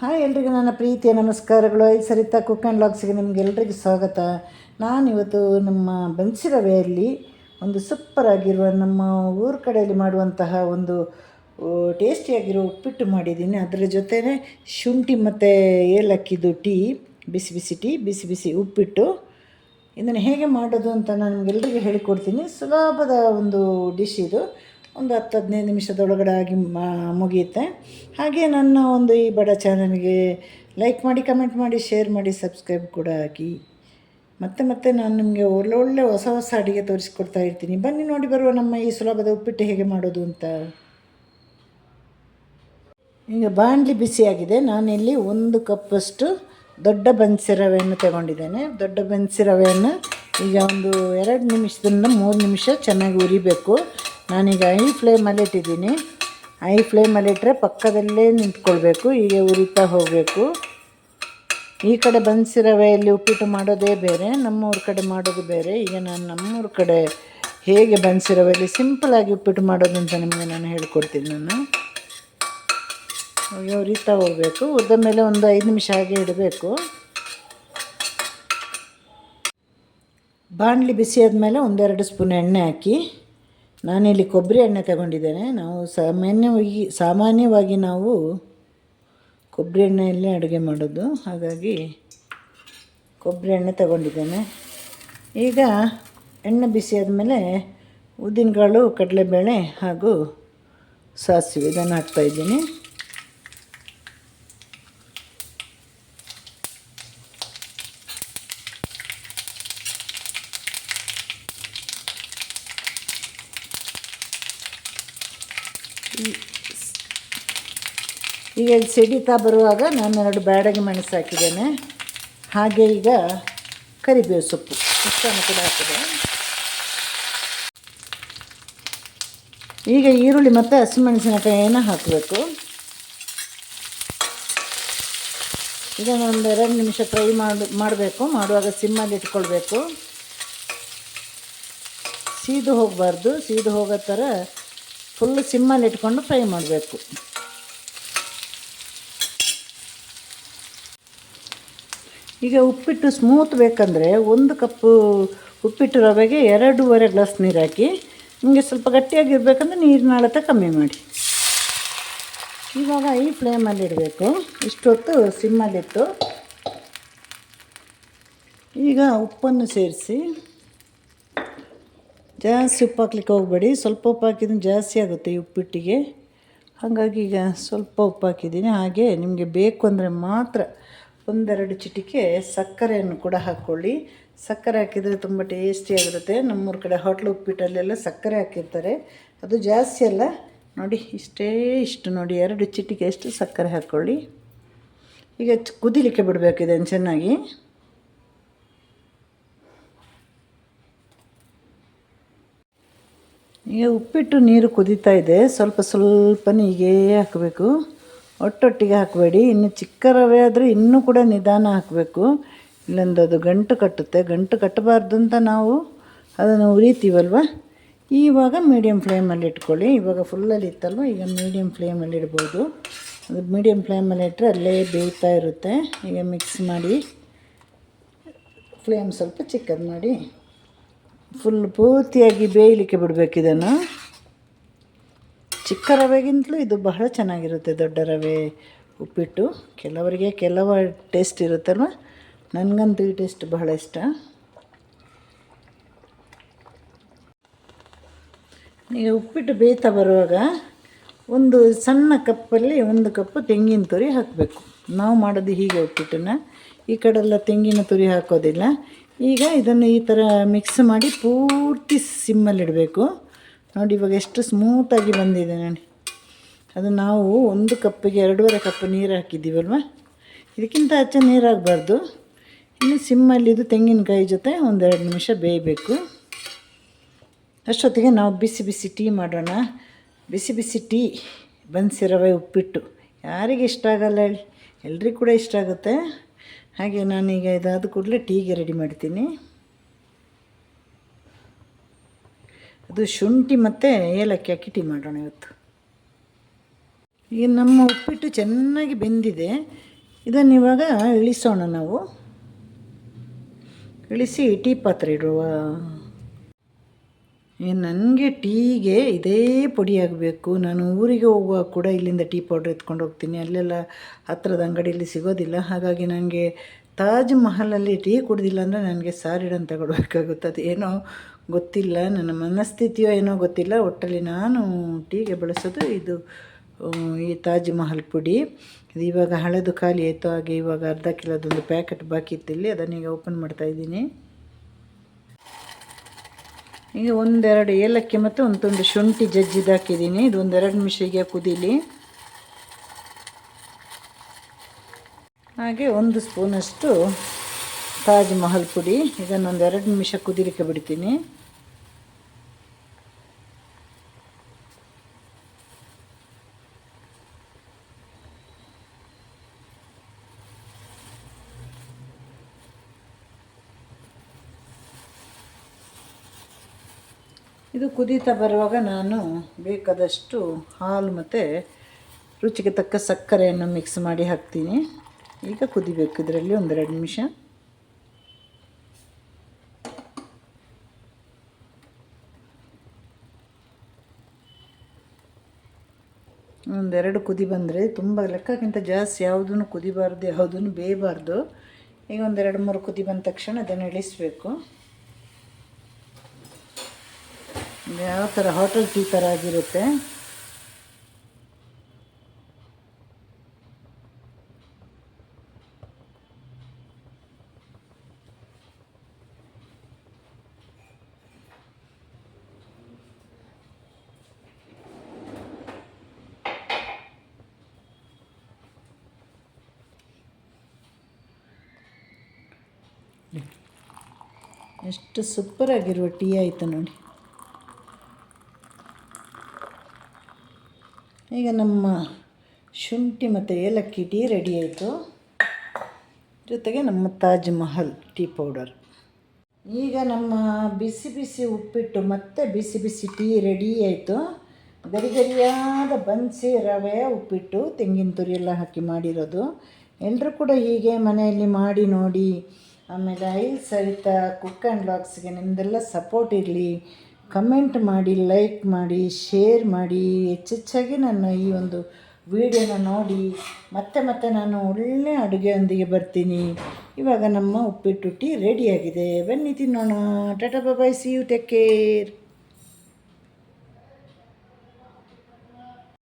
Hi ಎಲ್ರಿಗೂ ನನ್ನ ಪ್ರೀತಿಯ ನಮಸ್ಕಾರಗಳು. ಐದು ಸರಿತಾ ಕುಕ್ ಆ್ಯಂಡ್ ಲಾಗ್ಸಿಗೆ ನಿಮಗೆಲ್ರಿಗೂ ಸ್ವಾಗತ. ನಾನಿವತ್ತು ನಮ್ಮ ಬನ್ಸಿ ಅಲ್ಲಿ ಒಂದು ಸೂಪರ್ ಆಗಿರುವ ನಮ್ಮ ಊರ ಕಡೆಯಲ್ಲಿ ಮಾಡುವಂತಹ ಒಂದು ಟೇಸ್ಟಿಯಾಗಿರೋ ಉಪ್ಪಿಟ್ಟು ಮಾಡಿದ್ದೀನಿ. ಅದರ ಜೊತೆನೇ ಶುಂಠಿ ಮತ್ತು ಏಲಕ್ಕಿದು ಟೀ, ಬಿಸಿ ಬಿಸಿ ಟೀ, ಬಿಸಿ ಬಿಸಿ ಉಪ್ಪಿಟ್ಟು. ಇದನ್ನು ಹೇಗೆ ಮಾಡೋದು ಅಂತ ನಾನು ನಿಮಗೆಲ್ರಿಗೂ ಹೇಳಿಕೊಡ್ತೀನಿ. ಸುಲಭದ ಒಂದು ಡಿಶ್ ಇದು. ಒಂದು ಹತ್ತು ಹದಿನೈದು ನಿಮಿಷದೊಳಗಡೆ ಆಗಿ ಮುಗಿಯುತ್ತೆ. ಹಾಗೆ ನನ್ನ ಒಂದು ಈ ಬಡ ಚಾನಲ್ಗೆ ಲೈಕ್ ಮಾಡಿ ಕಮೆಂಟ್ ಮಾಡಿ ಶೇರ್ ಮಾಡಿ ಸಬ್ಸ್ಕ್ರೈಬ್ ಕೂಡ ಹಾಕಿ. ಮತ್ತೆ ಮತ್ತೆ ನಾನು ನಿಮಗೆ ಒಳ್ಳೊಳ್ಳೆ ಹೊಸ ಹೊಸ ಅಡುಗೆ ತೋರಿಸ್ಕೊಡ್ತಾ ಇರ್ತೀನಿ. ಬನ್ನಿ ನೋಡಿ ಬರುವ ನಮ್ಮ ಈ ಸುಲಭದ ಉಪ್ಪಿಟ್ಟು ಹೇಗೆ ಮಾಡೋದು ಅಂತ. ಈಗ ಬಾಣಲಿ ಬಿಸಿಯಾಗಿದೆ. ನಾನಿಲ್ಲಿ ಒಂದು ಕಪ್ಪಷ್ಟು ದೊಡ್ಡ ಬನ್ಸಿ ರವೆಯನ್ನು ತಗೊಂಡಿದ್ದೇನೆ. ದೊಡ್ಡ ಬನ್ಸಿ ರವೆಯನ್ನು ಈಗ ಒಂದು ಎರಡು ನಿಮಿಷದಿಂದ ಮೂರು ನಿಮಿಷ ಚೆನ್ನಾಗಿ ಉರಿಬೇಕು. ನಾನೀಗ ಐ ಫ್ಲೇಮಲ್ಲಿ ಇಟ್ಟಿದ್ದೀನಿ. ಐ ಫ್ಲೇಮಲ್ಲಿ ಇಟ್ಟರೆ ಪಕ್ಕದಲ್ಲೇ ನಿಂತ್ಕೊಳ್ಬೇಕು, ಹೀಗೆ ಉರಿತಾ ಹೋಗಬೇಕು. ಈ ಕಡೆ ಬನ್ಸಿ ರವೆಯಲ್ಲಿ ಉಪ್ಪಿಟ್ಟು ಮಾಡೋದೇ ಬೇರೆ, ನಮ್ಮೂರ ಕಡೆ ಮಾಡೋದು ಬೇರೆ. ಈಗ ನಾನು ನಮ್ಮೂರ ಕಡೆ ಹೇಗೆ ಬನ್ಸಿ ರವೆಯಲ್ಲಿ ಸಿಂಪಲಾಗಿ ಉಪ್ಪಿಟ್ಟು ಮಾಡೋದು ಅಂತ ನಿಮಗೆ ನಾನು ಹೇಳ್ಕೊಡ್ತೀನಿ ನಾನು. ಉರಿತಾ ಹೋಗಬೇಕು ಉದ್ದ ಮೇಲೆ ಒಂದು ಐದು ನಿಮಿಷ ಹಾಗೆ ಇಡಬೇಕು. ಬಾಣಲಿ ಬಿಸಿ ಆದಮೇಲೆ ಒಂದೆರಡು ಸ್ಪೂನ್ ಎಣ್ಣೆ ಹಾಕಿ. ನಾನಿಲ್ಲಿ ಕೊಬ್ಬರಿ ಎಣ್ಣೆ ತಗೊಂಡಿದ್ದೇನೆ. ನಾವು ಸಾಮಾನ್ಯವಾಗಿ ಸಾಮಾನ್ಯವಾಗಿ ನಾವು ಕೊಬ್ಬರಿ ಎಣ್ಣೆಯಲ್ಲೇ ಅಡುಗೆ ಮಾಡೋದು. ಹಾಗಾಗಿ ಕೊಬ್ಬರಿ ಎಣ್ಣೆ ತಗೊಂಡಿದ್ದೇನೆ. ಈಗ ಎಣ್ಣೆ ಬಿಸಿ ಆದಮೇಲೆ ಉದ್ದಿನಕಾಳು, ಕಡಲೆಬೇಳೆ ಹಾಗೂ ಸಾಸಿವೆ ಇದನ್ನು ಹಾಕ್ತಾಯಿದ್ದೀನಿ ಈಗ ಸಿಡಿತಾ ಬರುವಾಗ ನಾನು ಎರಡು ಬ್ಯಾಡಗಿ ಮೆಣಸು ಹಾಕಿದ್ದೇನೆ. ಹಾಗೆ ಈಗ ಕರಿಬೇವು ಸೊಪ್ಪು ಇಷ್ಟನ್ನು ಕೂಡ ಹಾಕಿದೆ ಈಗ ಈರುಳ್ಳಿ ಮತ್ತು ಹಸಿಮೆಣಸಿನಕಾಯಿಯನ್ನು ಹಾಕಬೇಕು. ಇದನ್ನು ಒಂದು ಎರಡು ನಿಮಿಷ ಫ್ರೈ ಮಾಡಿ, ಮಾಡಬೇಕು. ಮಾಡುವಾಗ ಸಿಮ್ಮಲ್ಲಿ ಇಟ್ಕೊಳ್ಬೇಕು. ಸೀದು ಹೋಗಬಾರ್ದು. ಸೀದು ಹೋಗೋ ಥರ ಫುಲ್ ಸಿಮ್ಮಲ್ಲಿ ಇಟ್ಕೊಂಡು ಫ್ರೈ ಮಾಡಬೇಕು. ಈಗ ಉಪ್ಪಿಟ್ಟು ಸ್ಮೂತ್ ಬೇಕಂದರೆ ಒಂದು ಕಪ್ಪು ಉಪ್ಪಿಟ್ಟು ರವೆಗೆ ಎರಡೂವರೆ ಗ್ಲಾಸ್ ನೀರು ಹಾಕಿ, ನಿಮಗೆ ಸ್ವಲ್ಪ ಗಟ್ಟಿಯಾಗಿರ್ಬೇಕಂದ್ರೆ ನೀರಿನ ಅಳತೆ ಕಮ್ಮಿ ಮಾಡಿ. ಇವಾಗ ಐ ಫ್ಲೇಮಲ್ಲಿ ಇಡಬೇಕು. ಇಷ್ಟೊತ್ತು ಸಿಮ್ಮಲ್ಲಿಟ್ಟು ಈಗ ಉಪ್ಪನ್ನು ಸೇರಿಸಿ ಜಾಸ್ತಿ ಉಪ್ಪು ಹಾಕ್ಲಿಕ್ಕೆ ಹೋಗಬೇಡಿ. ಸ್ವಲ್ಪ ಉಪ್ಪು ಹಾಕಿದ್ರೆ ಜಾಸ್ತಿ ಆಗುತ್ತೆ ಈ ಉಪ್ಪಿಟ್ಟಿಗೆ. ಹಾಗಾಗಿ ಈಗ ಸ್ವಲ್ಪ ಉಪ್ಪು ಹಾಕಿದ್ದೀನಿ. ಹಾಗೆ ನಿಮಗೆ ಬೇಕು ಅಂದರೆ ಮಾತ್ರ ಒಂದೆರಡು ಚಿಟಿಕೆ ಸಕ್ಕರೆಯನ್ನು ಕೂಡ ಹಾಕ್ಕೊಳ್ಳಿ ಸಕ್ಕರೆ ಹಾಕಿದರೆ ತುಂಬ ಟೇಸ್ಟಿಯಾಗಿರುತ್ತೆ ನಮ್ಮೂರ ಕಡೆ ಹೋಟ್ಲು ಉಪ್ಪಿಟ್ಟಲ್ಲೆಲ್ಲ ಸಕ್ಕರೆ ಹಾಕಿರ್ತಾರೆ. ಅದು ಜಾಸ್ತಿ ಅಲ್ಲ. ನೋಡಿ, ಇಷ್ಟೇ ಇಷ್ಟು ನೋಡಿ. ಎರಡು ಚಿಟಿಕೆ ಅಷ್ಟು ಸಕ್ಕರೆ ಹಾಕ್ಕೊಳ್ಳಿ ಈಗ ಕುದಿಲಿಕ್ಕೆ ಬಿಡಬೇಕಿದೆ ಚೆನ್ನಾಗಿ. ಈಗ ಉಪ್ಪಿಟ್ಟು ನೀರು ಕುದೀತಾ ಇದೆ. ಸ್ವಲ್ಪ ಸ್ವಲ್ಪ ಹೀಗೇ ಹಾಕಬೇಕು. ಒಟ್ಟೊಟ್ಟಿಗೆ ಹಾಕಬೇಡಿ. ಇನ್ನು ಚಿಕ್ಕ ರವೆ ಆದರೆ ಇನ್ನೂ ಕೂಡ ನಿಧಾನ ಹಾಕಬೇಕು. ಇಲ್ಲೊಂದು ಅದು ಗಂಟು ಕಟ್ಟುತ್ತೆ. ಗಂಟು ಕಟ್ಟಬಾರ್ದು ಅಂತ ನಾವು ಅದನ್ನು ಉರಿತೀವಲ್ವ? ಇವಾಗ ಮೀಡಿಯಮ್ ಫ್ಲೇಮಲ್ಲಿ ಇಟ್ಕೊಳ್ಳಿ. ಇವಾಗ ಫುಲ್ಲಲ್ಲಿ ಇತ್ತಲ್ವ? ಈಗ ಮೀಡಿಯಮ್ ಫ್ಲೇಮಲ್ಲಿ ಇಡ್ಬೋದು. ಅದು ಮೀಡಿಯಮ್ ಫ್ಲೇಮಲ್ಲಿ ಇಟ್ಟರೆ ಅಲ್ಲೇ ಬೇಯ್ತಾ ಇರುತ್ತೆ. ಈಗ ಮಿಕ್ಸ್ ಮಾಡಿ ಫ್ಲೇಮ್ ಸ್ವಲ್ಪ ಚಿಕ್ಕದು ಮಾಡಿ. ಫುಲ್ ಪೂರ್ತಿಯಾಗಿ ಬೇಯಲಿಕ್ಕೆ ಬಿಡಬೇಕು ಇದನ್ನು. ಚಿಕ್ಕ ರವೆಗಿಂತಲೂ ಇದು ಬಹಳ ಚೆನ್ನಾಗಿರುತ್ತೆ, ದೊಡ್ಡ ರವೆ ಉಪ್ಪಿಟ್ಟು. ಕೆಲವರಿಗೆ ಕೆಲವು ಟೇಸ್ಟ್ ಇರುತ್ತಲ್ವ? ನನಗಂತೂ ಈ ಟೇಸ್ಟ್ ಬಹಳ ಇಷ್ಟ. ನೀವು ಉಪ್ಪಿಟ್ಟು ಬೇಯ್ತಾ ಬರುವಾಗ ಒಂದು ಸಣ್ಣ ಕಪ್ಪಲ್ಲಿ ಒಂದು ಕಪ್ಪು ತೆಂಗಿನ ತುರಿ ಹಾಕಬೇಕು. ನಾವು ಮಾಡೋದು ಹೀಗೆ ಉಪ್ಪಿಟ್ಟನ್ನು. ಈ ಕಡೆಲ್ಲ ತೆಂಗಿನ ತುರಿ ಹಾಕೋದಿಲ್ಲ. ಈಗ ಇದನ್ನು ಈ ಥರ ಮಿಕ್ಸ್ ಮಾಡಿ ಪೂರ್ತಿ ಸಿಮ್ಮಲ್ಲಿಡಬೇಕು ನೋಡಿ ಇವಾಗ ಎಷ್ಟು ಸ್ಮೂತಾಗಿ ಬಂದಿದೆ ನೋಡಿ. ಅದು ನಾವು ಒಂದು ಕಪ್ಪಿಗೆ ಎರಡೂವರೆ ಕಪ್ ನೀರು ಹಾಕಿದ್ದೀವಲ್ವ? ಇದಕ್ಕಿಂತ ಹೆಚ್ಚು ನೀರು ಇನ್ನು ಸಿಮ್ಮಲ್ಲಿ ಇದು ತೆಂಗಿನಕಾಯಿ ಜೊತೆ ಒಂದೆರಡು ನಿಮಿಷ ಬೇಯಬೇಕು. ಅಷ್ಟೊತ್ತಿಗೆ ನಾವು ಬಿಸಿ ಬಿಸಿ ಟೀ ಮಾಡೋಣ. ಬಿಸಿ ಬಿಸಿ ಟೀ, ಬನ್ಸಿರವೆ ಉಪ್ಪಿಟ್ಟು. ಯಾರಿಗೆ ಇಷ್ಟ ಆಗಲ್ಲ ಹೇಳಿ. ಎಲ್ರಿಗೂ ಕೂಡ ಇಷ್ಟ ಆಗುತ್ತೆ. ಹಾಗೆ ನಾನೀಗ ಇದಾದ ಕೂಡಲೇ ಟೀಗೆ ರೆಡಿ ಮಾಡ್ತೀನಿ. ಅದು ಶುಂಠಿ ಮತ್ತು ಏಲಕ್ಕಿ ಹಾಕಿ ಟೀ ಮಾಡೋಣ ಇವತ್ತು. ಈಗ ನಮ್ಮ ಉಪ್ಪಿಟ್ಟು ಚೆನ್ನಾಗಿ ಬೆಂದಿದೆ. ಇದನ್ನು ಇವಾಗ ಇಳಿಸೋಣ ನಾವು. ಇಳಿಸಿ ಟೀ ಪಾತ್ರೆ ಇಡುವ. ನನಗೆ ಟೀಗೆ ಇದೇ ಪುಡಿ ಆಗಬೇಕು. ನಾನು ಊರಿಗೆ ಹೋಗುವಾಗ ಕೂಡ ಇಲ್ಲಿಂದ ಟೀ ಪೌಡ್ರ್ ಎತ್ಕೊಂಡು ಹೋಗ್ತೀನಿ. ಅಲ್ಲೆಲ್ಲ ಹತ್ತಿರದ ಅಂಗಡಿಯಲ್ಲಿ ಸಿಗೋದಿಲ್ಲ. ಹಾಗಾಗಿ ನನಗೆ ತಾಜ್ ಮಹಲಲ್ಲಿ ಟೀ ಕುಡ್ದಿಲ್ಲ ಅಂದರೆ ನನಗೆ ಸಾರಿಡನ್ ತಗೊಳ್ಬೇಕಾಗುತ್ತೆ. ಅದು ಏನೋ ಗೊತ್ತಿಲ್ಲ. ನನ್ನ ಮನಸ್ಥಿತಿಯೋ ಏನೋ ಗೊತ್ತಿಲ್ಲ. ಒಟ್ಟಲ್ಲಿ ನಾನು ಟೀಗೆ ಬಳಸೋದು ಇದು ಈ ತಾಜ್ ಮಹಲ್ ಪುಡಿ. ಇದು ಇವಾಗ ಹಳೆದು ಖಾಲಿ ಆಯಿತು. ಹಾಗೆ ಇವಾಗ ಅರ್ಧ ಕಿಲೋದೊಂದು ಪ್ಯಾಕೆಟ್ ಬಾಕಿ ಇತ್ತು ಇಲ್ಲಿ. ಅದನ್ನೀಗ ಓಪನ್ ಮಾಡ್ತಾ ಇದ್ದೀನಿ. ಈಗ ಒಂದೆರಡು ಏಲಕ್ಕಿ ಮತ್ತು ಒಂದು ತುಂಡು ಶುಂಠಿ ಜಜ್ಜಿದ್ದು ಹಾಕಿದ್ದೀನಿ. ಇದು ಒಂದೆರಡು ನಿಮಿಷ ಹೀಗೆ ಕುದೀಲಿ. ಹಾಗೆ ಒಂದು ಸ್ಪೂನಷ್ಟು ತಾಜ್ ಮಹಲ್ ಪುಡಿ. ಇದನ್ನೊಂದು ಎರಡು ನಿಮಿಷ ಕುದಿಲಿಕ್ಕೆ ಬಿಡ್ತೀನಿ. ಇದು ಕುದೀತಾ ಬರುವಾಗ ನಾನು ಬೇಕಾದಷ್ಟು ಹಾಲು ಮತ್ತು ರುಚಿಗೆ ತಕ್ಕ ಸಕ್ಕರೆಯನ್ನು ಮಿಕ್ಸ್ ಮಾಡಿ ಹಾಕ್ತೀನಿ. ಈಗ ಕುದಿಬೇಕು ಇದರಲ್ಲಿ ಒಂದೆರಡು ನಿಮಿಷ. ಒಂದೆರಡು ಕುದಿ ಬಂದರೆ ತುಂಬ ಲೆಕ್ಕಕ್ಕಿಂತ ಜಾಸ್ತಿ ಯಾವುದೂ ಕುದಿಬಾರ್ದು ಯಾವುದೂ ಬೇಯಬಾರ್ದು ಈಗ ಒಂದೆರಡು ಮೂರು ಕುದಿ ಬಂದ ತಕ್ಷಣ ಅದನ್ನು ಇಳಿಸಬೇಕು. ಯಾವ ಥರ ಹೋಟೆಲ್ ಟೀ ಥರ ಆಗಿರುತ್ತೆ? ಎಷ್ಟು ಸೂಪರಾಗಿರುವ ಟೀ ಆಯಿತು ನೋಡಿ. ಈಗ ನಮ್ಮ ಶುಂಠಿ ಮತ್ತು ಏಲಕ್ಕಿ ಟೀ ರೆಡಿ ಆಯಿತು. ಜೊತೆಗೆ ನಮ್ಮ ತಾಜ್ ಮಹಲ್ ಟೀ ಪೌಡರ್ ಈಗ ನಮ್ಮ ಬಿಸಿ ಬಿಸಿ ಉಪ್ಪಿಟ್ಟು ಮತ್ತು ಬಿಸಿ ಬಿಸಿ ಟೀ ರೆಡಿ ಆಯಿತು. ಗರಿ ಗರಿಯಾದ ಬನ್ಸಿ ರವೆ, ಉಪ್ಪಿಟ್ಟು, ತೆಂಗಿನ ತುರಿ ಎಲ್ಲ ಹಾಕಿ ಮಾಡಿರೋದು. ಎಲ್ಲರೂ ಕೂಡ ಹೀಗೆ ಮನೆಯಲ್ಲಿ ಮಾಡಿ ನೋಡಿ, ಆಮೇಲೆ ಐದು ಸಹಿತ ಕುಕ್ ಆ್ಯಂಡ್ ಬ್ಲಾಗ್ಸ್ಗೆ ನಿಮ್ಮದೆಲ್ಲ ಸಪೋರ್ಟ್ ಇರಲಿ. ಕಮೆಂಟ್ ಮಾಡಿ, ಲೈಕ್ ಮಾಡಿ, ಶೇರ್ ಮಾಡಿ. ಹೆಚ್ಚೆಚ್ಚಾಗಿ ನನ್ನ ಈ ಒಂದು ವಿಡಿಯೋನ ನೋಡಿ. ಮತ್ತೆ ಮತ್ತೆ ನಾನು ಒಳ್ಳೆಯ ಅಡುಗೆಯೊಂದಿಗೆ ಬರ್ತೀನಿ. ಇವಾಗ ನಮ್ಮ ಉಪ್ಪಿಟ್ಟು ಟೀ ರೆಡಿಯಾಗಿದೆ. ಬನ್ನಿ ತಿನ್ನೋಣ. Tata bye see you take care